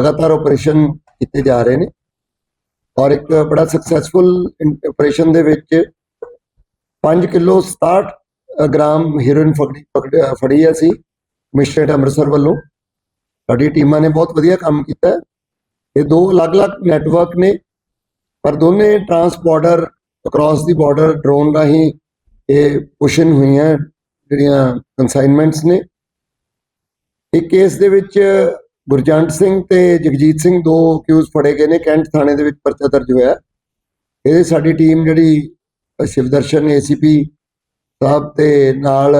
ਲਗਾਤਾਰ ਆਪਰੇਸ਼ਨ ਕੀਤੇ ਜਾ ਰਹੇ ਨੇ ਔਰ ਇੱਕ ਬੜਾ ਸਕਸੈਸਫੁਲ ਆਪਰੇਸ਼ਨ ਦੇ ਵਿੱਚ 5 ਕਿਲੋ 67 ਗ੍ਰਾਮ ਹੀਰੋਇਨ ਫੜੀ ਪਕੜ- ਫੜੀ ਹੈ ਅਸੀਂ ਮਿਸਟਰ ਅੰਮ੍ਰਿਤਸਰ ਵੱਲੋਂ। ਸਾਡੀ ਟੀਮਾਂ ਨੇ ਬਹੁਤ ਵਧੀਆ ਕੰਮ ਕੀਤਾ। ਇਹ ਦੋ ਅਲੱਗ-ਅਲੱਗ ਨੈਟਵਰਕ ਨੇ, ਪਰ ਦੋਨੇ transporter across the border drone ਰਾਹੀਂ ਇਹ ਪੁਸ਼ਨ ਹੋਈਆਂ ਜਿਹੜੀਆਂ ਕਨਸਾਈਨਮੈਂਟਸ ਨੇ। ਇੱਕ ਕੇਸ ਦੇ ਵਿੱਚ ਗੁਰਜੰਟ ਸਿੰਘ ਤੇ ਜਗਜੀਤ ਸਿੰਘ ਦੋ ਅਕਿਊਜ਼ ਫੜੇ ਗਏ ਨੇ ਕੈਂਟ ਥਾਣੇ ਦੇ ਵਿੱਚ ਪਰਚਾ ਦਰਜ ਹੋਇਆ। ਇਹਦੇ ਸਾਡੀ ਟੀਮ ਜਿਹੜੀ ਅ, ਸ਼ਿਵਦਰਸ਼ਨ ਏਸੀਪੀ ਸਾਹਿਬ ਤੇ ਨਾਲ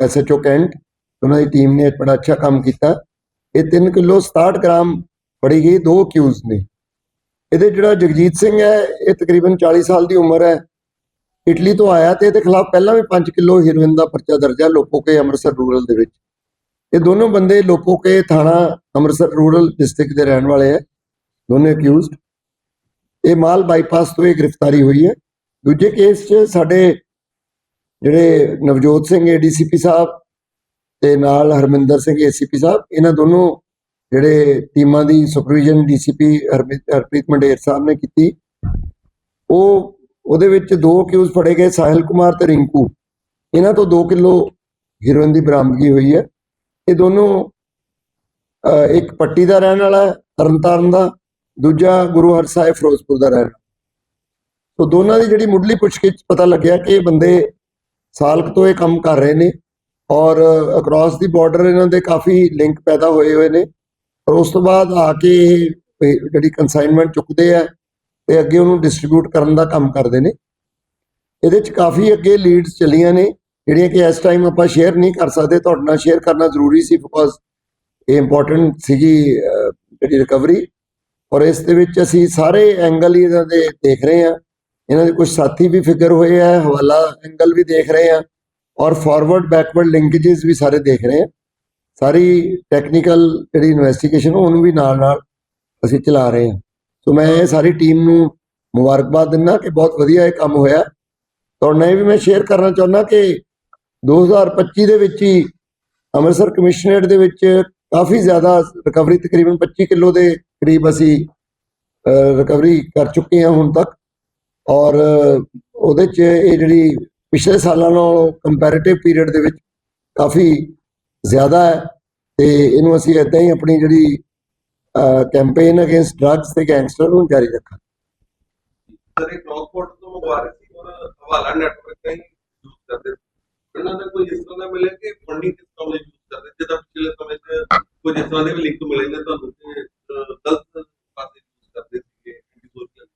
ਐਸਐਚਓ ਕੈਂਟ ਉਹਨਾਂ ਦੀ ਟੀਮ ਨੇ ਬੜਾ ਅੱਛਾ ਕੰਮ ਕੀਤਾ। ਇਹ 3 ਕਿਲੋ 67 ਗ੍ਰਾਮ ਫੜੀ ਗਈ ਦੋ ਅਕਿਊਜ਼ ਨੇ। ਇਹਦੇ ਜਿਹੜਾ ਜਗਜੀਤ ਸਿੰਘ ਹੈ ਇਹ ਤਕਰੀਬਨ 40 ਸਾਲ ਦੀ ਉਮਰ ਹੈ। ਇਟਲੀ ਤੋਂ ਆਇਆ ਤੇ ਇਹਦੇ ਖਿਲਾਫ ਪਹਿਲਾਂ ਵੀ 5 ਕਿਲੋ ਹੀਰੋਇਨ ਦਾ ਪਰਚਾ ਦਰਜ ਹੈ ਲੋਕੋ ਕੇ ਅੰਮ੍ਰਿਤਸਰ ਰੂਰਲ ਦੇ ਵਿੱਚ। ਇਹ ਦੋਨੋਂ ਬੰਦੇ ਲੋਪੋਕੇ ਥਾਣਾ ਅੰਮ੍ਰਿਤਸਰ ਰੂਰਲ ਡਿਸਟ੍ਰਿਕਟ ਦੇ ਰਹਿਣ ਵਾਲੇ ਹੈ ਦੋਨੇ ਅਕਿਊਜ਼ਡ ਇਹ ਮਾਲ ਬਾਈਪਾਸ ਤੋਂ ਇਹ ਗ੍ਰਿਫਤਾਰੀ ਹੋਈ ਹੈ। ਦੂਜੇ ਕੇਸ 'ਚ ਸਾਡੇ ਜਿਹੜੇ ਨਵਜੋਤ ਸਿੰਘ ਏਡੀਸੀਪੀ ਸਾਹਿਬ ਤੇ ਨਾਲ ਹਰਮਿੰਦਰ ਸਿੰਘ ਏਸੀਪੀ ਸਾਹਿਬ, ਇਹਨਾਂ ਦੋਨੋਂ ਜਿਹੜੇ ਟੀਮਾਂ ਦੀ ਸੁਪਰਵੀਜ਼ਨ ਡੀਸੀਪੀ ਹਰਪ੍ਰੀਤ ਮੰਡੇਰ ਸਾਹਿਬ ਨੇ ਕੀਤੀ। ਉਹ, ਉਹਦੇ ਵਿੱਚ ਦੋ ਅਕਿਊਜ਼ ਫੜੇ ਗਏ, ਸਾਹਿਲ ਕੁਮਾਰ ਤੇ ਰਿੰਕੂ। ਇਹਨਾਂ ਤੋਂ 2 ਕਿਲੋ ਹੀਰੋਇਨ ਦੀ ਬਰਾਮਦਗੀ ਹੋਈ ਹੈ। ਇਹ ਦੋਨੋਂ ਇੱਕ ਪੱਟੀ ਦਾ ਰਹਿਣ ਵਾਲਾ ਹੈ, ਤਰਨਤਾਰਨ ਦਾ, ਦੂਜਾ ਗੁਰੂ ਹਰ ਸਾਹਿਬ ਫਿਰੋਜ਼ਪੁਰ ਦਾ ਰਹਿਣ ਵਾਲਾ। ਸੋ ਦੋਨਾਂ ਦੀ ਜਿਹੜੀ ਮੁੱਢਲੀ ਪੁੱਛਗਿੱਛ ਪਤਾ ਲੱਗਿਆ ਕਿ ਇਹ ਬੰਦੇ ਸਾਲਕ ਤੋਂ ਇਹ ਕੰਮ ਕਰ ਰਹੇ ਨੇ ਔਰ ਅਕ੍ਰੋਸ ਦੀ ਬਾਰਡਰ ਇਹਨਾਂ ਦੇ ਕਾਫੀ ਲਿੰਕ ਪੈਦਾ ਹੋਏ ਹੋਏ ਨੇ। ਔਰ ਉਸ ਤੋਂ ਬਾਅਦ ਆ ਕੇ ਇਹ ਇਹ ਜਿਹੜੀ ਕਨਸਾਈਨਮੈਂਟ ਚੁੱਕਦੇ ਆ ਤੇ ਅੱਗੇ ਉਹਨੂੰ ਡਿਸਟ੍ਰੀਬਿਊਟ ਕਰਨ ਦਾ ਕੰਮ ਕਰਦੇ ਨੇ। ਇਹਦੇ ਚ ਕਾਫੀ ਅੱਗੇ ਲੀਡਸ ਚੱਲੀਆਂ ਨੇ। ਜਿਹੜੀਆਂ ਕਿ ਇਸ ਟਾਈਮ ਆਪਾਂ ਸ਼ੇਅਰ ਨਹੀਂ ਕਰ ਸਕਦੇ, ਤੁਹਾਡੇ ਨਾਲ ਸ਼ੇਅਰ ਕਰਨਾ ਜ਼ਰੂਰੀ ਸੀ ਬਿਕੋਜ਼ ਇਹ ਇੰਪੋਰਟੈਂਟ ਸੀਗੀ ਜਿਹੜੀ ਰਿਕਵਰੀ ਔਰ ਇਸ ਦੇ ਵਿੱਚ ਅਸੀਂ ਸਾਰੇ ਐਂਗਲ ਹੀ ਇਹਨਾਂ ਦੇ ਦੇਖ ਰਹੇ ਹਾਂ। ਇਹਨਾਂ ਦੇ ਕੁਝ ਸਾਥੀ ਵੀ ਫਿਕਰ ਹੋਏ ਆ, ਹਵਾਲਾ ਐਂਗਲ ਵੀ ਦੇਖ ਰਹੇ ਹਾਂ ਔਰ ਫਾਰਵਰਡ ਬੈਕਵਰਡ ਲਿੰਕੇजेस ਵੀ ਸਾਰੇ ਦੇਖ ਰਹੇ ਹਾਂ। ਸਾਰੀ ਟੈਕਨੀਕਲ ਜਿਹੜੀ ਇਨਵੈਸਟੀਗੇਸ਼ਨ ਉਹਨੂੰ ਵੀ ਨਾਲ ਨਾਲ ਅਸੀਂ ਚਲਾ ਰਹੇ ਹਾਂ। ਸੋ ਮੈਂ ਇਹ ਸਾਰੀ ਟੀਮ ਨੂੰ ਮੁਬਾਰਕਬਾਦ ਦਿੰਦਾ ਕਿ ਬਹੁਤ ਵਧੀਆ ਇਹ ਕੰਮ ਹੋਇਆ। ਤੁਹਾਡੇ ਨਾਲ ਇਹ ਵੀ ਮੈਂ ਸ਼ੇਅਰ ਕਰਨਾ ਚਾਹੁੰਦਾ ਕਿ 2025 ਦੇ ਵਿੱਚ ਹੀ ਅੰਮ੍ਰਿਤਸਰ ਕਮਿਸ਼ਨਰੇਟ ਦੇ ਵਿੱਚ ਕਾਫੀ ਜ਼ਿਆਦਾ ਰਿਕਵਰੀ ਤਕਰੀਬਨ 25 ਕਿਲੋ ਦੇ ਕਰੀਬ ਅਸੀਂ ਰਿਕਵਰੀ ਕਰ ਚੁੱਕੇ ਹਾਂ ਹੁਣ ਤੱਕ। ਔਰ ਉਹਦੇ ਚ ਇਹ ਜਿਹੜੀ ਪਿਛਲੇ ਸਾਲਾਂ ਨਾਲੋਂ ਕੰਪੈਰੀਟਿਵ ਪੀਰੀਅਡ ਦੇ ਵਿੱਚ ਕਾਫੀ ਜ਼ਿਆਦਾ ਹੈ ਤੇ ਇਹਨੂੰ ਅਸੀਂ ਇਦਾਂ ਹੀ ਆਪਣੀ ਜਿਹੜੀ ਕੈਂਪੇਨ ਅਗੇਂਸਟ ਡਰੱਗਸ ਤੇ ਗੈਂਗਸਟਰ ਨੂੰ ਜਾਰੀ ਰੱਖਾਂਗੇ। ਸਰ, ਇਹ ਤੋਂ ਮੰਗਵਾ ਸੀ ਔਰ ਹਵਾਲਾ ਨੈਟਵਰਕ ਦਾ ਹੀ ਯੂਜ਼ ਕਰਦੇ ਸੀ। ਦਾ ਕੋਈ ਇਸ ਤਰ੍ਹਾਂ ਦਾ ਮਿਲਿਆ ਕਿ ਫੰਡਿੰਗ ਕਿਸ ਤਰ੍ਹਾਂ ਯੂਜ਼ ਕਰਦੇ? ਜਿੱਦਾਂ ਪਿਛਲੇ ਸਮੇਂ 'ਚ ਕੁਝ ਇਸ ਤਰ੍ਹਾਂ ਦੇ ਵੀ ਲਿੰਕ ਮਿਲੇ ਨੇ ਤੁਹਾਨੂੰ ਕਿ ਗਲਤ ਪਾਸੇ ਯੂਜ਼ ਕਰਦੇ ਸੀਗੇ anti-social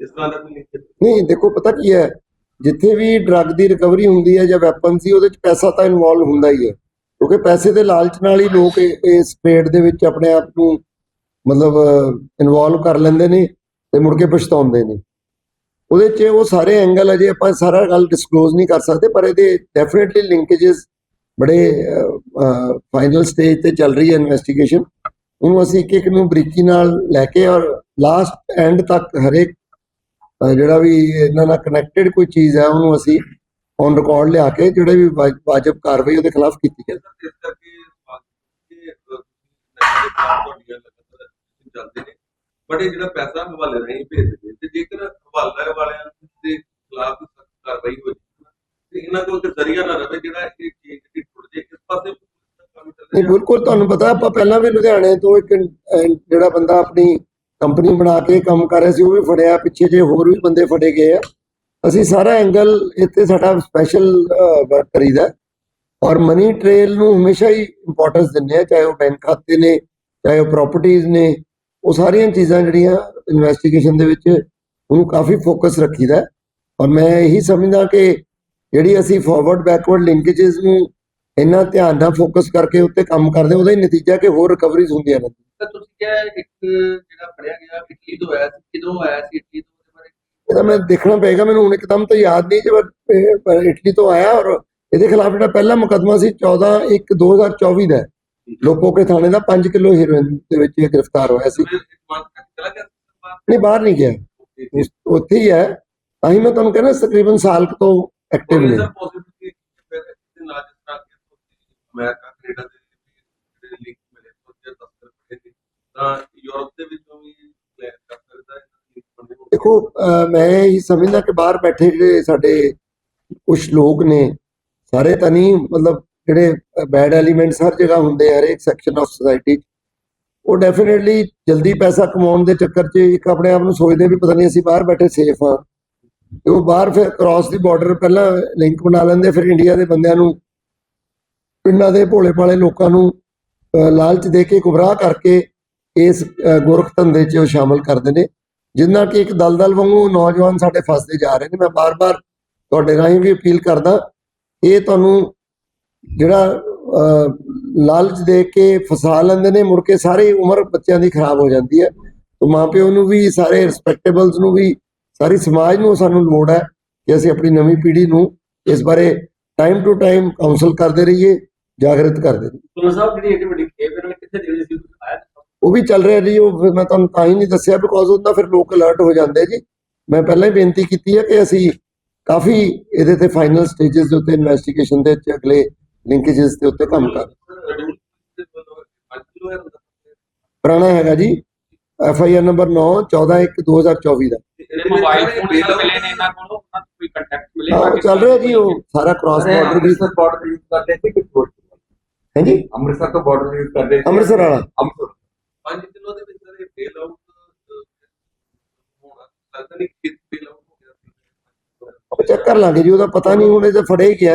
ਇਸ ਤਰ੍ਹਾਂ ਦਾ ਕੋਈ ਲਿੰਕ ਨਹੀਂ, ਦੇਖੋ, ਪਤਾ ਕੀ ਹੈ? ਜਿੱਥੇ ਵੀ ਡਰੱਗ ਦੀ ਰਿਕਵਰੀ ਹੁੰਦੀ ਹੈ ਜਾਂ ਵੈਪਨ ਸੀ, ਉਹਦੇ ਚ ਪੈਸਾ ਤਾਂ ਇਨਵੋਲਵ ਹੁੰਦਾ ਹੀ ਹੈ। ਕਿਉਂਕਿ ਪੈਸੇ ਦੇ ਲਾਲਚ ਨਾਲ ਹੀ ਲੋਕ ਇਸ ਟ੍ਰੇਡ ਦੇ ਵਿੱਚ ਆਪਣੇ ਆਪ ਨੂੰ ਮਤਲਬ ਇਨਵੋਲਵ ਕਰ ਲੈਂਦੇ ਨੇ ਤੇ ਮੁੜ ਕੇ ਪਛਤਾਉਂਦੇ ਨੇ। ਉਹਦੇ 'ਚ ਉਹ ਸਾਰੇ ਐਂਗਲ ਅਜੇ ਆਪਾਂ ਸਾਰਾ ਗੱਲ ਡਿਸਕਲੋਜ਼ ਨਹੀਂ ਕਰ ਸਕਦੇ, ਪਰ ਇਹਦੇ ਡੈਫੀਨਿਟਲੀ ਲਿੰਕੇजेस ਬੜੇ ਫਾਈਨਲ ਸਟੇਜ ਤੇ ਚੱਲ ਰਹੀ ਹੈ ਇਨਵੈਸਟੀਗੇਸ਼ਨ ਉਹਨੂੰ ਅਸੀਂ ਇੱਕ ਇੱਕ ਨੂੰ ਬਰੀਕੀ ਨਾਲ ਲੈ ਕੇ ਔਰ ਲਾਸਟ ਐਂਡ ਤੱਕ ਹਰੇਕ ਜਿਹੜਾ ਵੀ ਇਹਨਾਂ ਨਾਲ ਕਨੈਕਟਡ ਕੋਈ ਚੀਜ਼ ਹੈ, ਉਹਨੂੰ ਅਸੀਂ ਔਨ ਰਿਕਾਰਡ ਲਿਆ ਕੇ ਜਿਹੜੇ ਵੀ ਵਾਜਬ ਕਾਰਵਾਈ ਉਹਦੇ ਖਿਲਾਫ ਕੀਤੀ ਜਾਏ ਇਸ ਕਰਕੇ ਬਟ ਇਹ ਜਿਹੜਾ ਪੈਸਾ ਹਵਾਲੇ ਰਾਹੀਂ ਭੇਜਦੇ ਤੇ ਜੇਕਰ ਹਵਾਲਾ ਵਾਲਿਆਂ ਦੇ ਖਿਲਾਫ ਸਖਤ ਕਾਰਵਾਈ ਹੋ ਤੇ ਇਹਨਾਂ ਕੋਲ ਇੱਕ ਜ਼ਰੀਆ ਨਾ ਰਵੇ ਜਿਹੜਾ ਇਹ ਚੀਜ਼ ਦੀ ਟੁੱਟ ਜੇ ਇਸ ਪਾਸੇ ਰਿਹਾ ਬਿਲਕੁਲ ਤੁਹਾਨੂੰ ਪਤਾ ਆਪਾਂ ਪਹਿਲਾਂ ਵੀ ਲੁਧਿਆਣੇ ਤੋਂ ਇੱਕ ਜਿਹੜਾ ਬੰਦਾ ਆਪਣੀ ਕੰਪਨੀ ਬਣਾ ਕੇ ਕੰਮ ਕਰ ਰਿਹਾ ਸੀ ਉਹ ਵੀ ਫੜਿਆ ਪਿੱਛੇ ਜੇ ਹੋਰ ਵੀ ਬੰਦੇ ਫੜੇ ਗਏ ਆ ਅਸੀਂ ਸਾਰਾ ਐਂਗਲ ਇੱਥੇ ਸਾਡਾ ਸਪੈਸ਼ਲ ਵਰਕ ਕਰੀਦਾ। ਔਰ ਮਨੀ ਟ੍ਰੇਲ ਨੂੰ ਹਮੇਸ਼ਾ ਹੀ ਇੰਪੋਰਟੈਂਸ ਦਿੰਦੇ ਆ ਚਾਹੇ ਉਹ ਬੈਂਕ ਖਾਤੇ ਨੇ ਚਾਹੇ ਉਹ ਪ੍ਰਾਪਰਟੀਆਂ ਨੇ ਉਹ ਸਾਰੀਆਂ ਚੀਜ਼ਾਂ ਜਿਹੜੀਆਂ ਇਨਵੈਸਟੀਗੇਸ਼ਨ ਦੇ ਵਿੱਚ ਉਹਨੂੰ ਕਾਫੀ ਫੋਕਸ ਰੱਖੀਦਾ। ਔਰ ਮੈਂ ਇਹੀ ਸਮਝਦਾ ਕਿ ਜਿਹੜੀ ਅਸੀਂ ਫਾਰਵਰਡ ਬੈਕਵਰਡ ਲਿੰਕੇजेस ਨੂੰ ਇੰਨਾ ਧਿਆਨ ਨਾਲ ਫੋਕਸ ਕਰਕੇ ਉੱਤੇ ਕੰਮ ਕਰਦੇ ਉਹਦਾ ਹੀ ਨਤੀਜਾ ਕਿ ਹੋਰ ਰਿਕਵਰੀਜ਼ ਹੁੰਦੀਆਂ ਨੇ। ਤਾਂ ਤੁਸੀਂ ਕਿਹਾ ਇੱਕ ਜਿਹੜਾ ਫੜਿਆ ਗਿਆ ਇਟਲੀ ਤੋਂ ਆਇਆ ਸੀ ਕਿਦੋਂ ਆਇਆ ਸੀ ਇਟਲੀ ਤੋਂ ਉਹਦੇ ਬਾਰੇ? ਇਹਦਾ ਮੈਂ ਦੇਖਣਾ ਪਏਗਾ ਮੈਨੂੰ ਹੁਣ ਇੱਕਦਮ ਤਾਂ ਯਾਦ ਨਹੀਂ ਜੇ ਪਰ ਇਹ ਪਰ ਇਟਲੀ ਤੋਂ ਆਇਆ ਔਰ ਇਹਦੇ ਖਿਲਾਫ ਜਿਹੜਾ ਪਹਿਲਾ ਮੁਕੱਦਮਾ ਸੀ 14 1 2024 ਦਾ। ਹੈ। ਲੋਪੋਕੇ ਥਾਣੇ ਦਾ 5 ਕਿਲੋ ਹੀਰੋਇਨ ਦੇ ਵਿੱਚ ਇਹ ਗ੍ਰਿਫਤਾਰ ਹੋਇਆ ਸੀ। ਨਹੀਂ ਬਾਹਰ ਨਹੀਂ ਗਿਆ। ਉੱਥੇ ਹੀ ਹੈ। ਤਾਂ ਹੀ ਮੈਂ ਤੁਹਾਨੂੰ ਕਹਿੰਦਾ ਤਕਰੀਬਨ ਸਾਲ ਕੁ ਤੋਂ ਐਕਟਿਵ ਨੇ। ਅਮਰੀਕਾ ਕੈਨੇਡਾ ਦੇ ਜਿਹੜੇ ਲਿੰਕ ਮਿਲੇ ਤਾਂ ਯੂਰਪ ਦੇ ਵਿੱਚੋਂ ਵੀ ਕਰ ਸਕਦਾ ਹੈ। ਦੇਖੋ ਅਹ ਮੈਂ ਇਹ ਸਮਝਦਾ ਕਿ ਬਾਹਰ ਬੈਠੇ ਜਿਹੜੇ ਸਾਡੇ ਕੁਝ ਲੋਕ ਨੇ ਸਾਰੇ ਤਾਂ ਨਹੀਂ ਮਤਲਬ ਜਿਹੜੇ ਬੈਡ ਐਲੀਮੈਂਟਸ ਹਰ ਜਗ੍ਹਾ ਹੁੰਦੇ ਆ ਹਰੇਕ ਸੈਕਸ਼ਨ ਆਫ ਸੋਸਾਇਟੀ ਉਹ ਡੈਫੀਨਿਟਲੀ ਜਲਦੀ ਪੈਸਾ ਕਮਾਉਣ ਦੇ ਚੱਕਰ 'ਚ ਇੱਕ ਆਪਣੇ ਆਪ ਨੂੰ ਸੋਚਦੇ ਵੀ ਪਤਾ ਨਹੀਂ ਅਸੀਂ ਬਾਹਰ ਬੈਠੇ ਸੇਫ ਹਾਂ। ਤੇ ਉਹ ਬਾਹਰ ਫਿਰ ਕ੍ਰਾਸ ਦੀ ਬਾਰਡਰ ਪਹਿਲਾਂ ਲਿੰਕ ਬਣਾ ਲੈਂਦੇ, ਫਿਰ ਇੰਡੀਆ ਦੇ ਬੰਦਿਆਂ ਨੂੰ ਪਿੰਡਾਂ ਦੇ ਭੋਲੇ ਭਾਲੇ ਲੋਕਾਂ ਨੂੰ, ਅਹ, ਲਾਲਚ ਦੇ ਕੇ, ਗੁੰਮਰਾਹ ਕਰਕੇ ਇਸ ਗੋਰਖ ਧੰਦੇ 'ਚ ਉਹ ਸ਼ਾਮਲ ਕਰਦੇ ਨੇ। ਜਿੰਨਾ ਕਿ ਇੱਕ ਦਲਦਲ ਵਾਂਗੂ ਨੌਜਵਾਨ ਸਾਡੇ ਫਸਦੇ ਜਾ ਰਹੇ ਨੇ, ਮੈਂ ਬਾਰ-ਬਾਰ ਤੁਹਾਡੇ ਰਾਹੀਂ ਵੀ ਅਪੀਲ ਕਰਦਾ, ਇਹ ਤੁਹਾਨੂੰ ਜਿਹੜਾ ਲਾਲਚ ਦੇ ਕੇ ਫਸਾ ਲੈਂਦੇ ਨੇ ਮੁੜ ਕੇ ਸਾਰੀ ਉਮਰ ਬੱਚਿਆਂ ਦੀ ਖਰਾਬ ਹੋ ਜਾਂਦੀ ਹੈ। ਤੇ ਮਾਪਿਓ ਨੂੰ ਵੀ ਸਾਰੇ ਰਿਸਪੈਕਟੇਬਲਸ ਨੂੰ ਵੀ ਸਾਰੀ ਸਮਾਜ ਨੂੰ ਸਾਨੂੰ ਲੋੜ ਹੈ ਕਿ ਅਸੀਂ ਆਪਣੀ ਨਵੀਂ ਪੀੜ੍ਹੀ ਨੂੰ ਇਸ ਬਾਰੇ ਟਾਈਮ ਟੂ ਟਾਈਮ ਕਾਉਂਸਲ ਕਰਦੇ ਰਹੀਏ ਜਾਗਰਿਤ ਕਰਦੇ ਰਹੀਏ। ਤੁਹਾਨੂੰ ਸਾਹਿਬ ਜਿਹੜੀ ਏਡੀ ਵੱਡੀ ਖੇਪ ਇਹਨਾਂ ਨੇ ਕਿੱਥੇ ਦੇਣੀ ਸੀ ਆਇਆ ਉਹ ਵੀ ਚੱਲ ਰਿਹਾ ਜੀ ਉਹ ਫਿਰ ਮੈਂ ਤੁਹਾਨੂੰ ਤਾਂ ਹੀ ਨਹੀਂ ਦੱਸਿਆ ਬਿਕੋਜ਼ ਉਹਦਾ ਫਿਰ ਲੋਕ ਅਲਰਟ ਹੋ ਜਾਂਦੇ ਜੀ। ਮੈਂ ਪਹਿਲਾਂ ਹੀ ਬੇਨਤੀ ਕੀਤੀ ਹੈ ਕਿ ਅਸੀਂ ਕਾਫੀ ਇਹਦੇ ਤੇ ਫਾਈਨਲ ਸਟੇजेस ਦੇ ਉੱਤੇ ਇਨਵੈਸਟੀਗੇਸ਼ਨ ਦੇ ਅਗਲੇ ਲਿੰਕੇजेस ਦੇ ਉੱਤੇ ਕੰਮ ਕਰ। ਪੰਜ ਪੁਰਾਣਾ ਹੈਗਾ ਜੀ ਐਫ ਆਈ ਆਰ ਨੰਬਰ 9 14 1 2024 ਦਾ। ਮੋਬਾਈਲ ਫੋਨ ਮਿਲੇ ਨੇ ਇਹਨਾਂ ਕੋਲੋਂ ਕੋਈ ਕੰਟੈਕਟ ਮਿਲੇ ਚੱਲ ਰਿਹਾ ਜੀ ਉਹ ਸਾਰਾ ਕ੍ਰਾਸ ਬਾਰਡਰ ਵੀ ਅੰਮ੍ਰਿਤਸਰ ਬਾਰਡਰ ਯੂਜ਼ ਕਰਦੇ ਸੀ ਕਿ ਛੋਟ ਹੈ ਜੀ ਅੰਮ੍ਰਿਤਸਰ ਤੋਂ ਬਾਰਡਰ ਯੂਜ਼ ਕਰਦੇ ਸੀ? ਅੰਮ੍ਰਿਤਸਰ ਵਾਲਾ। ਅੰਮ੍ਰਿਤਸਰ। 5 ਕਿਲੋ ਦੇ ਵਿੱਚ ਸਰ ਇਹ ਫੇਲ ਆਊਟ ਹੋਣਾ। ਲੱਗਦਾ ਨਹੀਂ ਕਿ ਫੇਲ ਆਊਟ ਹੋ ਗਿਆ। ਚੈੱਕ ਕਰ ਲਾਂਗੇ ਜੀ ਉਹਦਾ ਪਤਾ ਨਹੀਂ ਹੁਣ ਇਹ ਤਾਂ ਫੜੇ ਹੀ ਗਿਆ